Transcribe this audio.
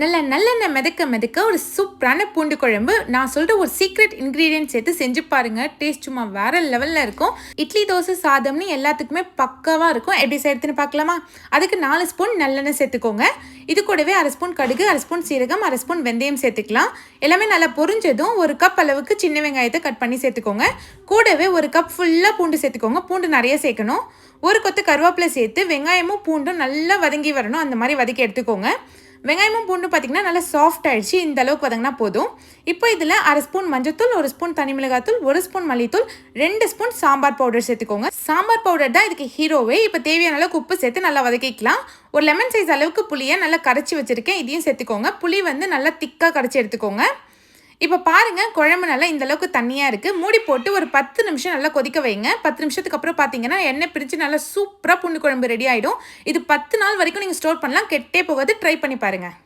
நல்ல நல்லெண்ணெய் மிதக்க மிதக்க ஒரு சூப்பரான பூண்டு குழம்பு நான் சொல்கிற ஒரு சீக்ரெட் இன்க்ரீடியன்ட் சேர்த்து செஞ்சு பாருங்க. டேஸ்ட் சும்மா வேற லெவலில் இருக்கும். இட்லி தோசை சாதம்னு எல்லாத்துக்குமே பக்காவாக இருக்கும். எப்படி செய்யறதுன்னு பார்க்கலாமா? அதுக்கு நாலு ஸ்பூன் நல்லெண்ணெய் சேர்த்துக்கோங்க. இது கூடவே அரை ஸ்பூன் கடுகு அரை ஸ்பூன் சீரகம் அரை ஸ்பூன் வெந்தயம் சேர்த்துக்கலாம். எல்லாமே நல்லா பொரிஞ்சதும் ஒரு கப் அளவுக்கு சின்ன வெங்காயத்தை கட் பண்ணி சேர்த்துக்கோங்க. கூடவே ஒரு கப் ஃபுல்லாக பூண்டு சேர்த்துக்கோங்க. பூண்டு நிறைய சேர்க்கணும். ஒரு கொத்து கருவேப்பிலை சேர்த்து வெங்காயமும் பூண்டும் நல்லா வதங்கி வரணும். அந்த மாதிரி வதக்கி எடுத்துக்கோங்க. வெங்காயமும் பூண்டும் பார்த்தீங்கன்னா நல்லா சாஃப்ட் ஆகிடுச்சு இந்த அளவுக்கு வதங்கினா போதும். இப்போ இதில் அரை ஸ்பூன் மஞ்சத்தூள் ஒரு ஸ்பூன் தனி மிளகாத்தூள் ஒரு ஸ்பூன் மல்லித்தூள் ரெண்டு ஸ்பூன் சாம்பார் பவுடர் சேர்த்துக்கோங்க. சாம்பார் பவுடர் தான் இதுக்கு ஹீரோவே. இப்போ தேவையான அளவுக்கு உப்பு சேர்த்து நல்லா வதக்கிக்கலாம். ஒரு லெமன் சைஸ் அளவுக்கு புளியை நல்லா கரைச்சி வச்சுருக்கேன். இதையும் சேர்த்துக்கோங்க. புளி வந்து நல்லா திக்காக கரைச்சி எடுத்துக்கோங்க. இப்போ பாருங்க குழம்பு நல்லா இந்த அளவுக்கு தண்ணியாக இருக்குது மூடி போட்டு ஒரு பத்து நிமிஷம் நல்லா கொதிக்க வைங்க. பத்து நிமிஷத்துக்கு அப்புறம் பார்த்தீங்கன்னா எண்ணெய் பிரித்து நல்லா சூப்பராக புண்ணு குழம்பு ரெடி ஆகிடும் இது பத்து நாள் வரைக்கும் நீங்கள் ஸ்டோர் பண்ணலாம். கெட்டே போகாது. ட்ரை பண்ணி பாருங்கள்